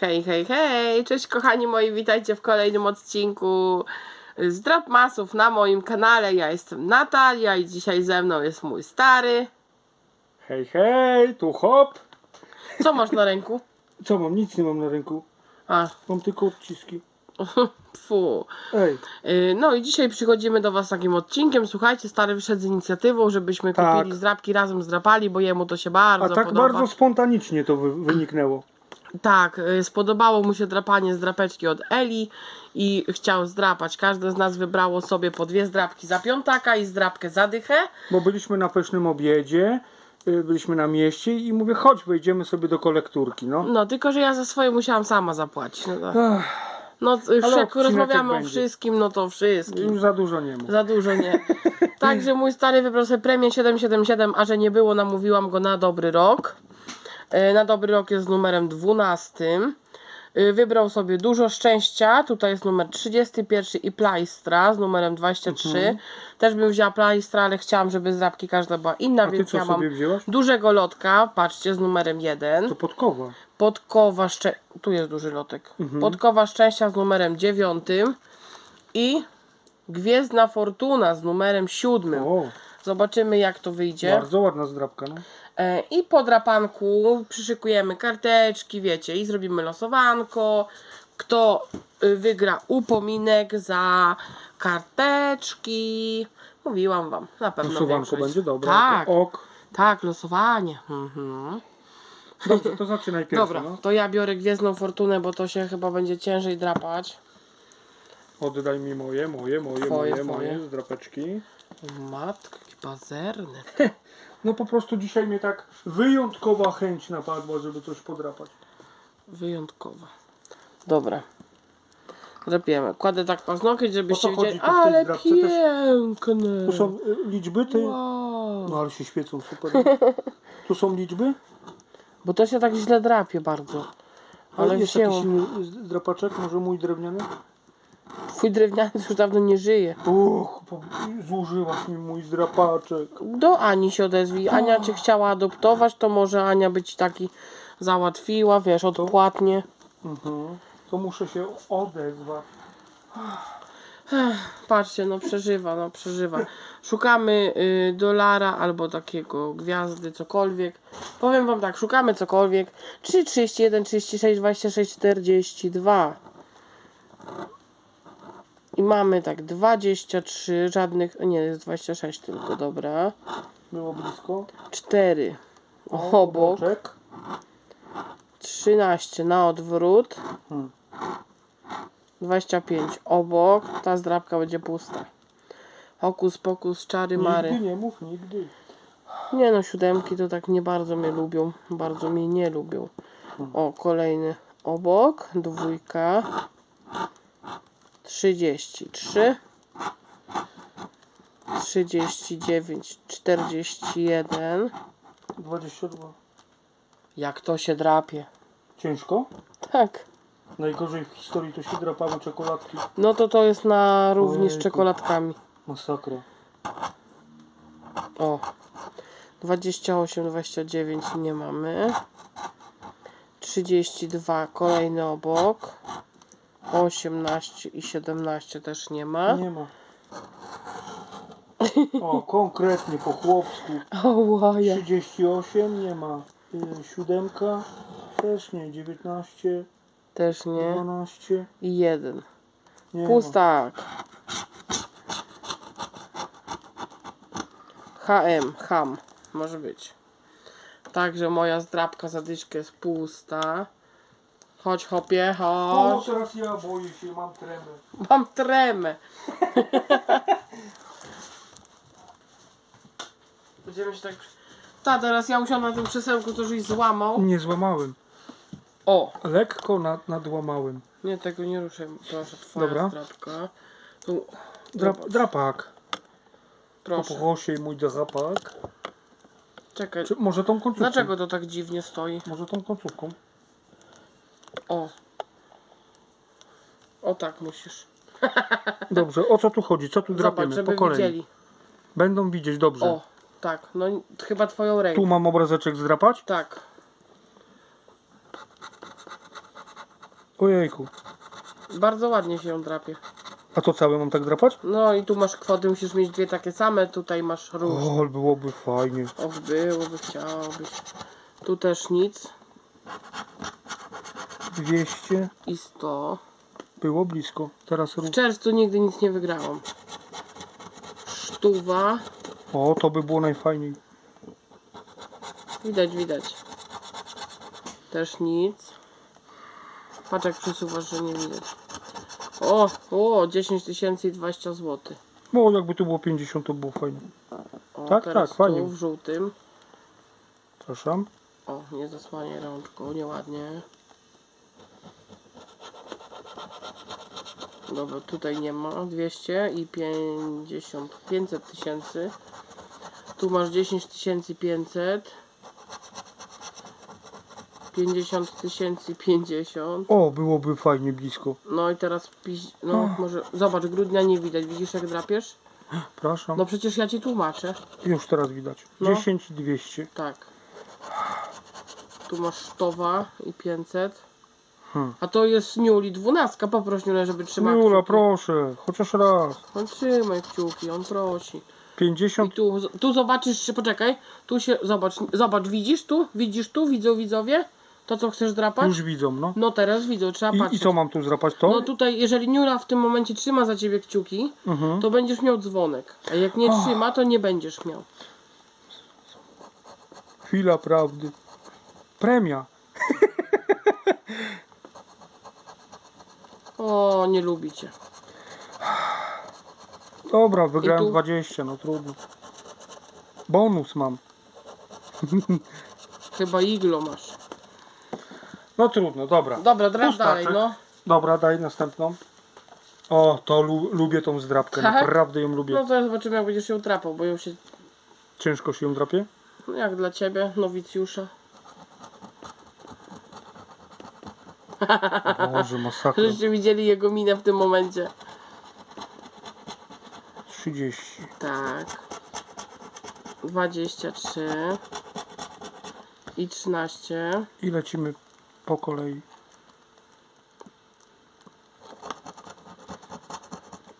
Hej, hej, hej! Cześć kochani moi, witajcie w kolejnym odcinku z Drop Masów na moim kanale. Ja jestem Natalia i dzisiaj ze mną jest mój stary. Hej, hej, tu hop. Co masz na ręku? Co mam? Nic nie mam na ręku. A, Mam tylko odciski. fu. Ej, Y, No i dzisiaj przychodzimy do was z takim odcinkiem. Słuchajcie, stary wyszedł z inicjatywą, żebyśmy Tak. kupili zdrapki razem zdrapali, bo jemu to się a bardzo tak podoba. bardzo spontanicznie to wy wyniknęło. Tak, y, spodobało mu się drapanie zdrapeczki od Eli i chciał zdrapać. Każde z nas wybrało sobie po dwie zdrapki za piątaka i zdrapkę za dychę. Bo byliśmy na pysznym obiedzie, y, byliśmy na mieście i mówię, chodź, wejdziemy sobie do kolekturki, no. No, tylko że ja za swoje musiałam sama zapłacić. No, tak. Ach, no jak rozmawiamy o wszystkim, no to wszystkim. już za dużo nie ma. Za dużo nie. Także mój stary wybrał sobie premię 777, a że nie było, namówiłam go na dobry rok. E, Na dobry rok jest z numerem 12. E, Wybrał sobie dużo szczęścia. Tutaj jest numer 31 i plaistra z numerem 23. Mhm. Też bym wzięła plaistra, ale chciałam, żeby z rabki każda była inna, A ty więc co ja mam sobie wzięłaś? dużego lotka. Patrzcie, z numerem 1. To podkowa. Podkowa szczę... Tu jest duży lotek. Mhm. Podkowa szczęścia z numerem 9 i Gwiezdna Fortuna z numerem 7. O, Zobaczymy jak to wyjdzie. bardzo ładna zdrabka, no. E, I po drapanku przyszykujemy karteczki, wiecie, i zrobimy losowanko. Kto y, wygra upominek za karteczki. Mówiłam wam, na pewno Losowanko większość. będzie dobre. Tak, To ok. tak, losowanie. Mhm. Dobrze, to zaczynaj pierwszy, Dobra, no. to ja biorę Gwiezdną Fortunę, bo to się chyba będzie ciężej drapać. Oddaj mi moje, moje, moje, Twoje, moje, twoje. moje zdrapeczki. Matko, pazerny. No po prostu dzisiaj mnie tak wyjątkowa chęć napadła, żeby coś podrapać. Wyjątkowa. Dobra. Drapiemy. Kładę tak paznokieć, żebyście O co chodzi widzieli. tu w tej Ale zdrapce też? piękne. Tu są y, liczby, ty? Wow. No ale się świecą super. Tu są liczby? Bo to się tak źle drapie bardzo. Ale jest wzięło. jakiś inny z- drapaczek, może mój drewniany? Twój drewniany już dawno nie żyje. Uch, zużyłaś mi mój zdrapaczek. Do Ani się odezwij. Ania cię chciała adoptować, to może Ania by ci taki załatwiła, wiesz, odpłatnie. Mhm. To muszę się odezwać. Patrzcie, no przeżywa, no przeżywa. Szukamy y, dolara albo takiego gwiazdy, cokolwiek. Powiem wam tak, szukamy cokolwiek. 3, 31, 36, 26, 42. I mamy tak 23, żadnych, nie, jest 26 tylko, dobra. Było blisko. 4 obok, Boczek. 13 na odwrót. Hmm. 25 obok, ta zdrabka będzie pusta. Hokus pokus, czary mary. Nigdy nie mów, nigdy. Nie no, siódemki to tak nie bardzo mnie lubią. Bardzo mnie nie lubią. O, kolejny obok. Dwójka. 33. 39, 41. 22. Jak to się drapie. Ciężko? Tak. Najgorzej w historii to się drapały czekoladki. No to to jest na równi z Ojejku. czekoladkami. Masakra. O. 28, 29 nie mamy. 32 kolejny obok. 18 i 17 też nie ma. Nie ma. O, konkretnie po chłopsku. O, łaja. 38 nie ma. Y, Siódemka też nie. 19, Też nie. 12 I jeden. nie Pustak. HM, ham. Może być. Także moja zdrabka za dyszkę jest pusta. Chodź hopie. O, chodź. teraz ja boję się, mam tremę. Mam tremę. Będziemy się tak... Ta, teraz ja usiądę na tym krzesełku, co żeś złamał. Nie złamałem. O! Lekko nad, nadłamałem. Nie, tego nie ruszaj. Proszę, twoja Dobra. Tu, Drap, drapak. proszę. Poproszę mój drapak. Czekaj. Czy może tą końcówką? Dlaczego to tak dziwnie stoi? Może tą końcówką. O. O tak musisz. Dobrze, o co tu chodzi? Co tu Zobacz, drapiemy? żeby Po kolei. widzieli. Będą widzieć dobrze. O, tak. No chyba twoją rękę. Tu mam obrazeczek zdrapać? Tak. Ojejku. Bardzo ładnie się ją drapie. A to całe mam tak drapać? No i tu masz kwoty, musisz mieć dwie takie same, tutaj masz różne. O, byłoby fajnie. Och, byłoby, chciałobyś. Tu też nic. 200. I 100. Było blisko. Teraz W rób. czerwcu nigdy nic nie wygrałam. Sztuwa. O, to by było najfajniej. Widać, widać. Też nic. Patrz jak przesuwasz, że nie widać. O, o, 10 tysięcy i 20 zł. No, jakby tu było 50, to było fajnie. O, Tak, teraz tak, fajnie. Tu w żółtym. Przepraszam. O, nie zasłaniaj rączką, nieładnie. Dobra, tutaj nie ma. 200 i 50, 500 tysięcy. Tu masz 10 tysięcy 500. 50 tysięcy 50. O, byłoby fajnie blisko. No i teraz piś... No może... Zobacz, grudnia nie widać. Widzisz jak drapiesz? Przepraszam. No przecież ja ci tłumaczę. Już teraz widać. No. 10 i 200. Tak. Tu masz sztowa i 500. Hmm. A to jest Niuli, dwunastka. Poproś Niulę, żeby trzymała Jula, kciuki. proszę, chociaż raz. On trzymaj kciuki, on prosi. I 50. tu, tu zobaczysz się, poczekaj. Tu się, zobacz, zobacz, widzisz tu? Widzisz tu? Widzą widzowie? To co chcesz drapać? Już widzą, no. No teraz widzą, trzeba I, patrzeć. I co mam tu zdrapać? To? No tutaj, jeżeli Niula w tym momencie trzyma za ciebie kciuki, Mhm. to będziesz miał dzwonek. A jak nie trzyma, to nie będziesz miał. Chwila prawdy. Premia. O, nie lubicie. Dobra, wygrałem tu? 20, no trudno. Bonus mam. Chyba iglo masz. No trudno, dobra. Dobra, drap dalej, no. Dobra, daj następną. O, to lu lubię tą zdrapkę, Tak? naprawdę ją lubię. No zobaczymy jak będziesz ją trapał, bo ją się, Ciężko się ją drapie? no jak dla ciebie, nowicjusza. Boże, masakra. Żeście widzieli jego minę w tym momencie. 30. Tak. 23. I 13. I lecimy po kolei.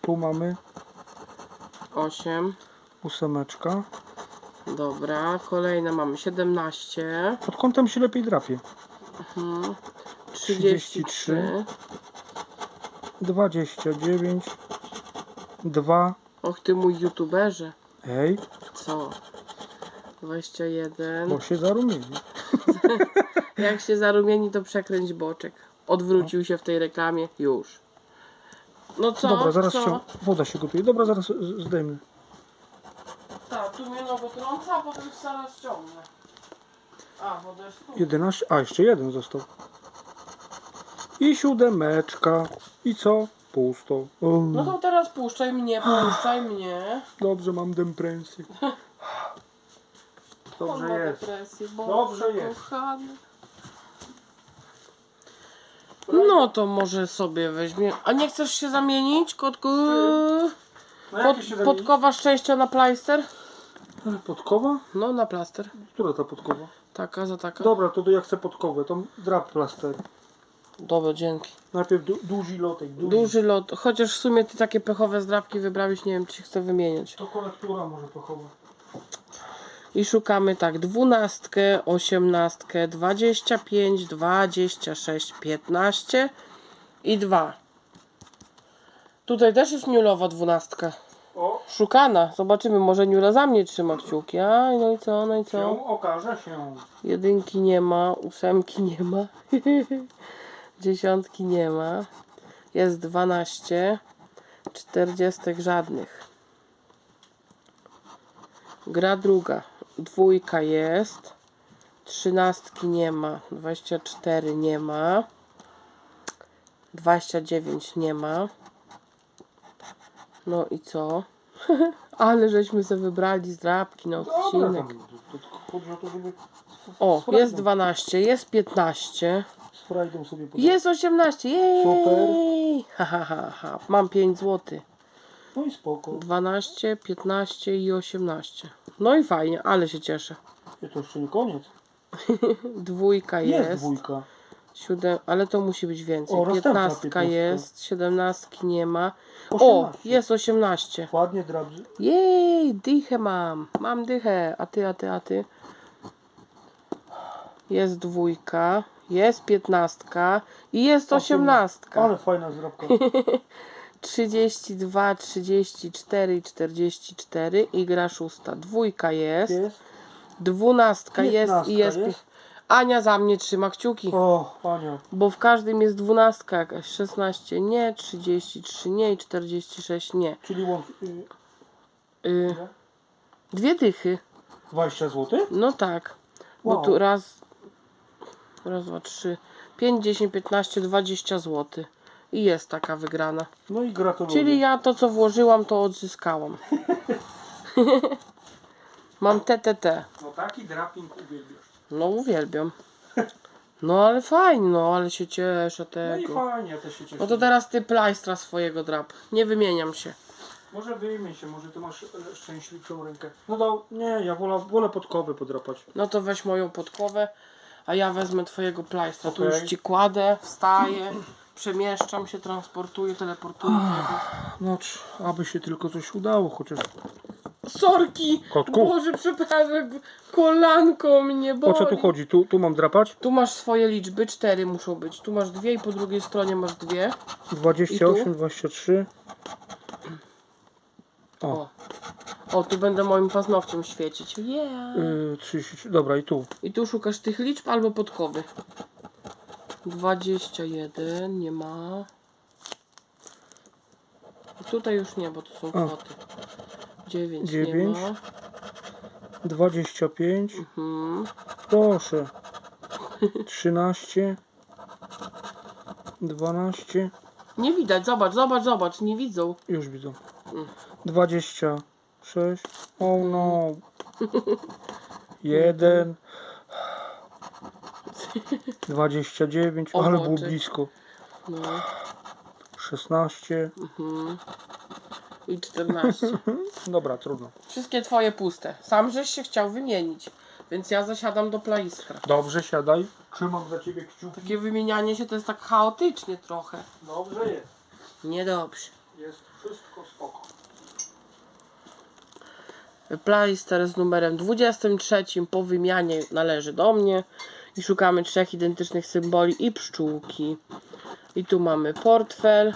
Tu mamy 8. ósemeczka. Dobra, kolejne mamy 17. Pod kątem się lepiej drapie. 33. 29. 2. Och ty mój youtuberze. Ej, Co? 21. bo się zarumieni. Jak się zarumieni, to przekręć boczek. Odwrócił się w tej reklamie. Już. No co? Dobra, zaraz co? się, woda się gotuje. Dobra, zaraz z- zdejmę. Tak, tu mnie nowo trąca, a potem zaraz ściągnę. A, woda jest tu. 11. A, jeszcze jeden został. I siódemeczka. I co? Pusto. O, No to teraz puszczaj mnie, puszczaj mnie. Dobrze, mam depresję. On Dobrze ma jest. depresję, Boże, Dobrze jest. kochany. No to może sobie weźmie. A nie chcesz się zamienić, kotku? Na Pod, jakie się podkowa szczęścia na plajster? Podkowa? No, na plaster. Która ta podkowa? Taka za taka. Dobra, to, ja chcę podkowę. To drap plaster. Dobra, dzięki. Najpierw du duży lotek. Duży. Duży lot. Chociaż w sumie ty takie pechowe zdrapki wybrałeś, nie wiem czy się chce wymieniać. To kolektura może pochowa. I szukamy tak, dwunastkę, osiemnastkę, dwadzieścia pięć, dwadzieścia sześć, piętnaście i dwa. Tutaj też jest niulowa dwunastka. O, Szukana. Zobaczymy, może niula za mnie trzyma kciuki. A, no i co, no i co? się okaże się. Jedynki nie ma, ósemki nie ma, dziesiątki nie ma. Jest dwanaście, czterdziestek żadnych. Gra druga, dwójka jest, trzynastki nie ma, dwadzieścia cztery nie ma, dwadzieścia dziewięć nie ma. No i co? Ale żeśmy sobie wybrali zdrabki na odcinek. o jest 12, jest 15, z frajdą sobie podać. jest 18. Jej! Super. Ha, ha, ha, ha. Mam 5 zł. No i spoko. 12, 15 i 18. No i fajnie, ale się cieszę. I to jeszcze nie koniec. Dwójka Jest, jest. dwójka. Siódem, ale to musi być więcej. O, następna Piętnastka 15. jest, siedemnastki nie ma. O, 18. jest osiemnaście. Ładnie drabzy. Jej, dychę mam. Mam dychę. A ty, a ty, a ty. Jest dwójka. Jest piętnastka. I jest osiemnastka. Ale fajna zdrabka. 32, 34 i 44 i gra szósta. Dwójka jest. Jest. Dwunastka jest i jest. jest. Ania za mnie trzyma kciuki. O, Ania. Bo w każdym jest dwunastka jakaś. 16 nie, 33 nie i 46 nie. Czyli łącz... Y, Y, dwie dychy. 20 zł? No tak. Bo Wow. tu raz, raz, dwa, trzy, pięć, dziesięć, piętnaście, dwadzieścia złotych. I jest taka wygrana. No i gratuluję. Czyli ja to, co włożyłam, to odzyskałam. Mam TTT. No taki draping uwielbiasz. No uwielbiam. No ale fajnie, no ale się cieszę No i tego. fajnie, ja też się cieszę. No to teraz ty plajstra swojego drap. Nie wymieniam się. Może wyjmij się, może ty masz e, szczęśliwszą rękę. No do, nie, ja wolę, wolę podkowy podrapać. No to weź moją podkowę, a ja wezmę twojego plajstra. Tu Okej. już ci kładę, wstaję, przemieszczam się, transportuję, teleportuję. No, aby się tylko coś udało, chociaż... Sorki! Kotku. Boże, przepraszam, kolanko mnie boli. O co tu chodzi? Tu, tu mam drapać? Tu masz swoje liczby, cztery muszą być. Tu masz dwie i po drugiej stronie masz dwie. 28, 23. O. O, tu będę moim paznokciem świecić. Yeah. Yy, 30, dobra i tu. I tu szukasz tych liczb albo podkowy. 21, nie ma. Tutaj już nie, bo to są kwoty. 9, nie Dziewięć. ma. 25. Mhm. Proszę. 13. 12. Nie widać, zobacz, zobacz, zobacz, nie widzą. Już widzę. 26. Oh no. 1. 29. O, Ale było blisko. No. 16. I 14. Dobra, trudno. Wszystkie twoje puste. Sam żeś się chciał wymienić. Więc ja zasiadam do plaistra. Dobrze, siadaj. Trzymam za ciebie kciuki. Takie wymienianie się to jest tak chaotycznie trochę. Dobrze jest. Niedobrze. Jest wszystko spoko. Playster z numerem 23 po wymianie należy do mnie i szukamy trzech identycznych symboli i pszczółki. I tu mamy portfel,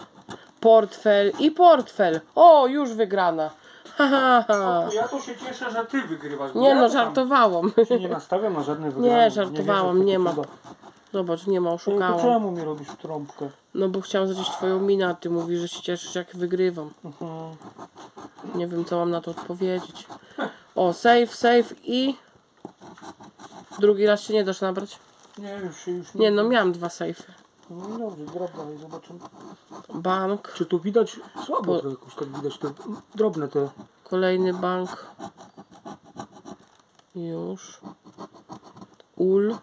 portfel i portfel. O, już wygrana. Ha, ha, ha. Ja to się cieszę, że ty wygrywasz. bo Nie ja no, to tam żartowałam. się nie nastawiam na żadne wygrane. żartowałam, wierzę w nie ma. Zobacz, nie ma, Ej, oszukałam. czemu mi robisz trąbkę? No bo chciałam zobaczyć twoją minę, a ty mówisz, że się cieszysz jak wygrywam. Mhm. Nie wiem co mam na to odpowiedzieć. O, save, save i... Drugi raz się nie dasz nabrać? Nie, już się już Nie no, miałam dwa safe'y. No dobrze, drop dalej, zobaczymy. Bank, Czy tu widać? Słabo to jakoś tak widać te drobne te. kolejny bank. Już. Ul.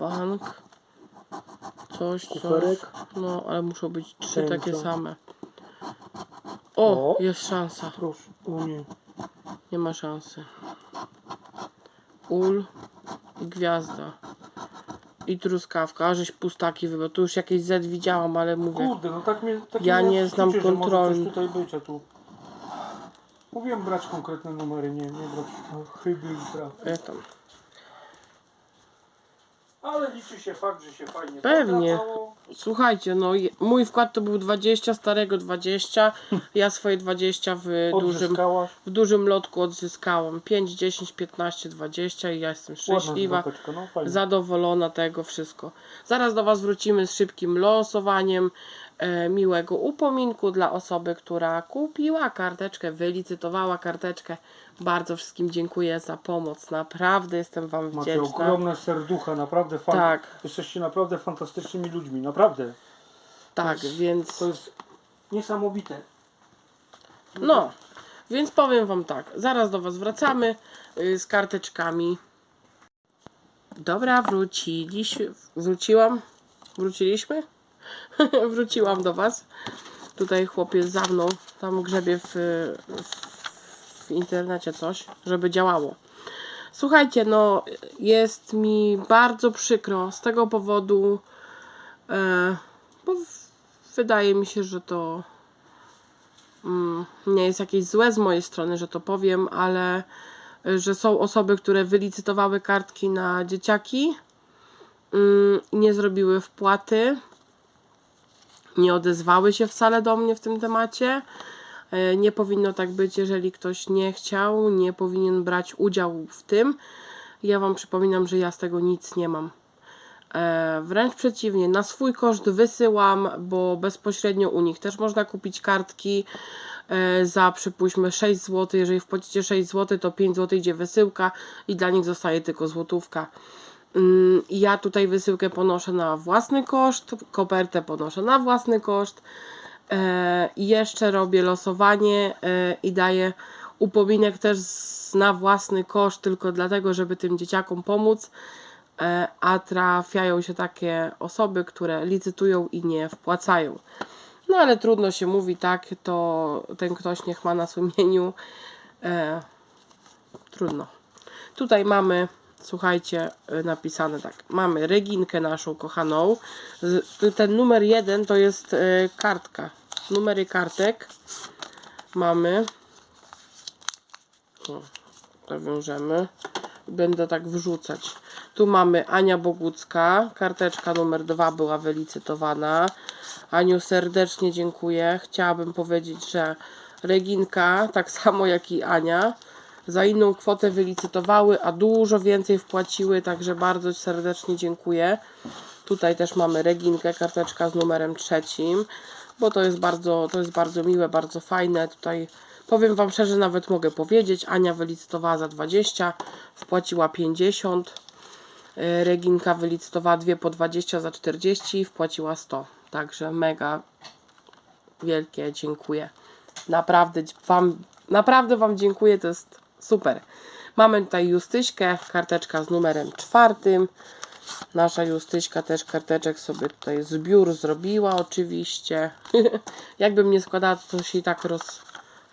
Bank. Coś, coś. Kuferek. No, ale muszą być trzy Tęcza. takie same. O, O. jest szansa. Proszę. O nie. Nie ma szansy. Ul i gwiazda. I truskawka, a żeś pustaki wybrał. Tu już jakieś Z widziałam, ale mówię. Kurde, no tak mnie tak Ja nie znam wkurzy, że może kontroli. coś tutaj być, a tu. Mówiłem brać konkretne numery, nie, nie brać no, chyby i tam. Ale liczy się fakt, że się fajnie Pewnie. podrapało. Słuchajcie, no je- mój wkład to był 20, starego 20. Ja swoje 20 w dużym, Odzyskałaś. w dużym lotku odzyskałam. 5, 10, 15, 20 i ja jestem Ładna szczęśliwa. zdrapeczka, no fajnie. zadowolona tego wszystko. Zaraz do Was wrócimy z szybkim losowaniem miłego upominku dla osoby, która kupiła karteczkę, wylicytowała karteczkę. Bardzo wszystkim dziękuję za pomoc. Naprawdę jestem Wam Macie wdzięczna. ogromne serducha, naprawdę fan. Tak. Jesteście naprawdę fantastycznymi ludźmi, naprawdę. Tak, więc To jest niesamowite. no, więc powiem Wam tak. Zaraz do Was wracamy y, z karteczkami. Dobra, wróciliśmy. Wróciłam? Wróciliśmy? Wróciłam do Was. Tutaj chłopiec za mną, tam grzebie w, w, w internecie coś, żeby działało. Słuchajcie, no jest mi bardzo przykro z tego powodu, e, bo w- wydaje mi się, że to mm, nie jest jakieś złe z mojej strony, że to powiem, ale e, że są osoby, które wylicytowały kartki na dzieciaki mm, nie zrobiły wpłaty, nie odezwały się wcale do mnie w tym temacie. E, Nie powinno tak być, jeżeli ktoś nie chciał, nie powinien brać udziału w tym. Ja Wam przypominam, że ja z tego nic nie mam. E, wręcz przeciwnie, na swój koszt wysyłam, bo bezpośrednio u nich też można kupić kartki e, za przypuśćmy 6 zł. Jeżeli wpłacicie 6 zł, to 5 zł idzie wysyłka i dla nich zostaje tylko złotówka. Mm, Ja tutaj wysyłkę ponoszę na własny koszt, kopertę ponoszę na własny koszt. E, jeszcze robię losowanie e, i daję upominek też na własny koszt, tylko dlatego, żeby tym dzieciakom pomóc. E, a trafiają się takie osoby, które licytują i nie wpłacają. No ale trudno się mówi, tak, to ten ktoś niech ma na sumieniu. Trudno. Tutaj mamy, słuchajcie, y, napisane tak. Mamy Reginkę naszą kochaną. Z- Ten numer jeden to jest y, kartka. Numery kartek mamy. Zawiążemy. Będę tak wrzucać. Tu mamy Ania Bogucka. Karteczka numer dwa była wylicytowana. Aniu, serdecznie dziękuję. Chciałabym powiedzieć, że Reginka, tak samo jak i Ania, za inną kwotę wylicytowały, a dużo więcej wpłaciły, także bardzo serdecznie dziękuję. Tutaj też mamy Reginkę, karteczka z numerem trzecim, bo to jest bardzo, to jest bardzo miłe, bardzo fajne. Tutaj powiem Wam szczerze, nawet mogę powiedzieć, Ania wylicytowała za 20, wpłaciła 50. E, Reginka wylicytowała dwie po 20 za 40 i wpłaciła 100. Także mega wielkie dziękuję. Naprawdę wam, naprawdę wam dziękuję, to jest super. Mamy tutaj Justyśkę, karteczka z numerem czwartym. Nasza Justyśka też karteczek sobie tutaj zbiór zrobiła oczywiście. Jakbym nie składała, to się i tak roz,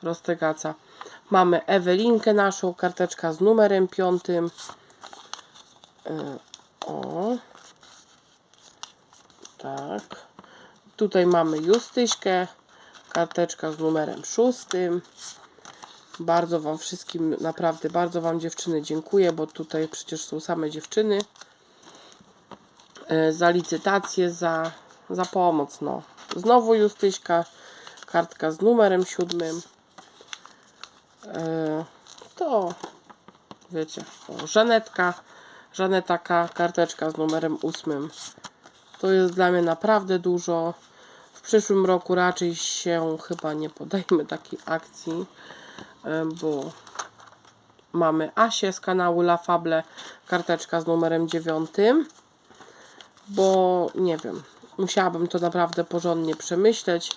roztegaca. Mamy Ewelinkę naszą, karteczka z numerem piątym. E, O. Tak. Tutaj mamy Justyśkę, karteczka z numerem szóstym. Bardzo Wam wszystkim, naprawdę bardzo Wam dziewczyny dziękuję, bo tutaj przecież są same dziewczyny. E, Za licytację, za, za pomoc. No. Znowu Justyśka, kartka z numerem siódmym. E, To wiecie, o, Żanetka, Żanetaka, karteczka z numerem ósmym. To jest dla mnie naprawdę dużo. W przyszłym roku raczej się chyba nie podejmę takiej akcji, bo mamy Asię z kanału La Fable, karteczka z numerem 9, bo nie wiem, musiałabym to naprawdę porządnie przemyśleć,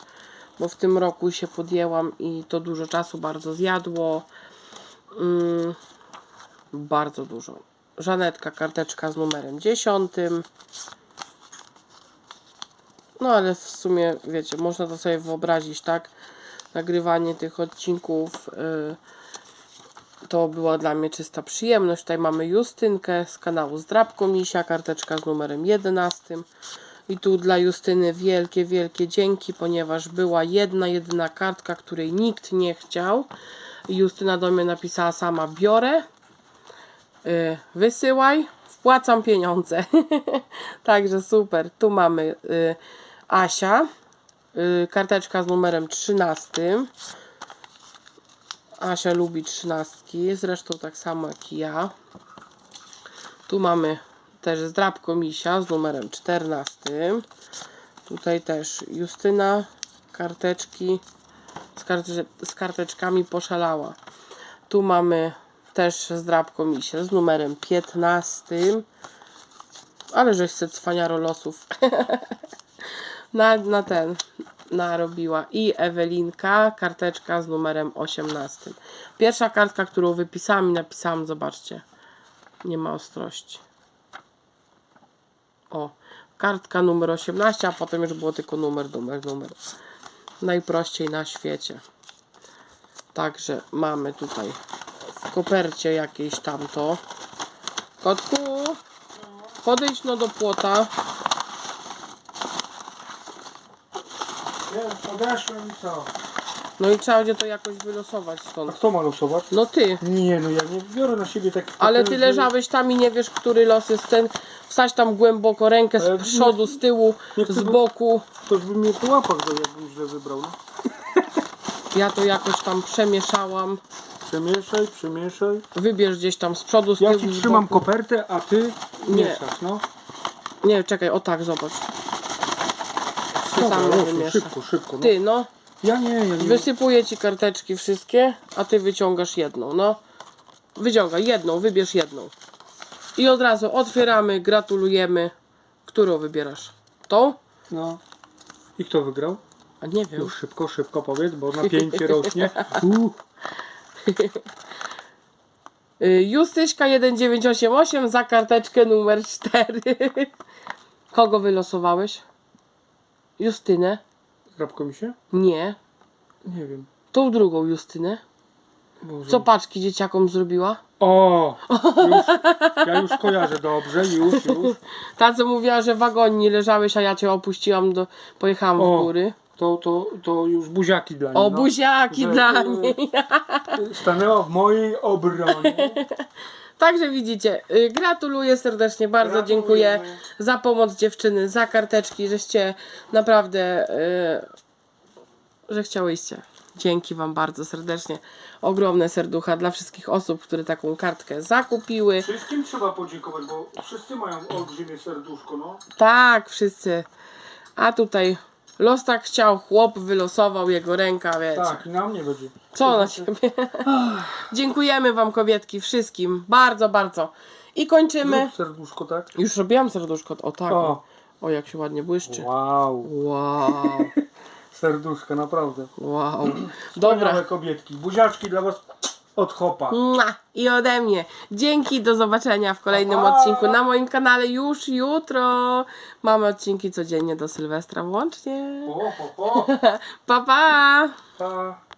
bo w tym roku się podjęłam i to dużo czasu bardzo zjadło. Mm, bardzo dużo. Żanetka, karteczka z numerem 10. No ale w sumie, wiecie, można to sobie wyobrazić, tak? Nagrywanie tych odcinków y, to była dla mnie czysta przyjemność. Tutaj mamy Justynkę z kanału Zdrabko Misia, karteczka z numerem 11. I tu dla Justyny wielkie, wielkie dzięki, ponieważ była jedna, jedyna kartka, której nikt nie chciał. Justyna do mnie napisała sama biorę, y, wysyłaj, wpłacam pieniądze. Także super. Tu mamy y, Asia, y, karteczka z numerem 13. Asia lubi trzynastki, zresztą tak samo jak ja. Tu mamy też zdrabko misia z numerem 14. Tutaj też Justyna, karteczki z, karte, z karteczkami poszalała. Tu mamy też zdrabko misia z numerem 15. Ale żeś se cwaniaro losów na, na ten narobiła. I Ewelinka, karteczka z numerem 18. Pierwsza kartka, którą wypisałam i napisałam, zobaczcie. Nie ma ostrości. O, kartka numer 18, a potem już było tylko numer, numer, numer. Najprościej na świecie. Także mamy tutaj w kopercie jakiejś tamto. Kotku, podejdź no do płota. Nie, podeszłem i co? No i trzeba będzie to jakoś wylosować A stąd. kto ma losować? No ty. Nie, no ja nie biorę na siebie takich Ale ty leżałeś tam i nie wiesz, który los jest ten. Wsadź tam głęboko rękę Ale z przodu, z tyłu, nie z chcę, boku. Ktoś by mnie po łapach dał, jakbym źle wybrał. No. Ja to jakoś tam przemieszałam. Przemieszaj, przemieszaj. Wybierz gdzieś tam z przodu, z Ja tyłu, ci z trzymam boku. kopertę, a ty Nie. mieszasz, no. Nie, czekaj, o tak, zobacz. Ty Dobra, sam losuj, wymieszasz. szybko, szybko. No. Ty, no. Ja nie, ja nie. Wysypuję ci karteczki wszystkie, a ty wyciągasz jedną, no. Wyciągaj jedną, wybierz jedną. I od razu otwieramy, gratulujemy. Którą wybierasz? Tą? No. I kto wygrał? A nie wiem. Już szybko, szybko powiedz, bo napięcie rośnie. Uh. Y, Justyśka 1988 za karteczkę numer 4. Kogo wylosowałeś? Justynę? Drapko mi się? Nie. Nie wiem. Tą drugą Justynę. Boże. Co paczki dzieciakom zrobiła? O! Już, ja już kojarzę dobrze, już, już. Ta co mówiła, że wagonni leżałeś, a ja cię opuściłam, do, pojechałam O. w góry. To, to, to już buziaki dla niej. O, no. buziaki Że, dla y, niej. Stanęła w mojej obronie. Także widzicie, y, gratuluję serdecznie, bardzo dziękuję za pomoc dziewczyny, za karteczki, żeście naprawdę, y, że chciałyście. Dzięki Wam bardzo serdecznie. Ogromne serducha dla wszystkich osób, które taką kartkę zakupiły. Wszystkim trzeba podziękować, bo wszyscy mają olbrzymie serduszko, no. Tak, wszyscy. A tutaj los tak chciał, chłop wylosował jego ręka, wiecie. Tak, na mnie będzie. Co na ciebie? Dziękujemy Wam kobietki, wszystkim. Bardzo, bardzo. I kończymy. Zrób serduszko, tak? Już robiłam serduszko. O tak. O. O, jak się ładnie błyszczy. Wow. Wow. Serduszka, naprawdę. Wow. Dobra. Dobra. kobietki. Buziaczki dla was od hopa. Mua. I ode mnie. Dzięki, do zobaczenia w kolejnym Pa. odcinku na moim kanale już jutro. Mamy odcinki codziennie do Sylwestra włącznie. O, ho, ho. Pa, pa! Pa.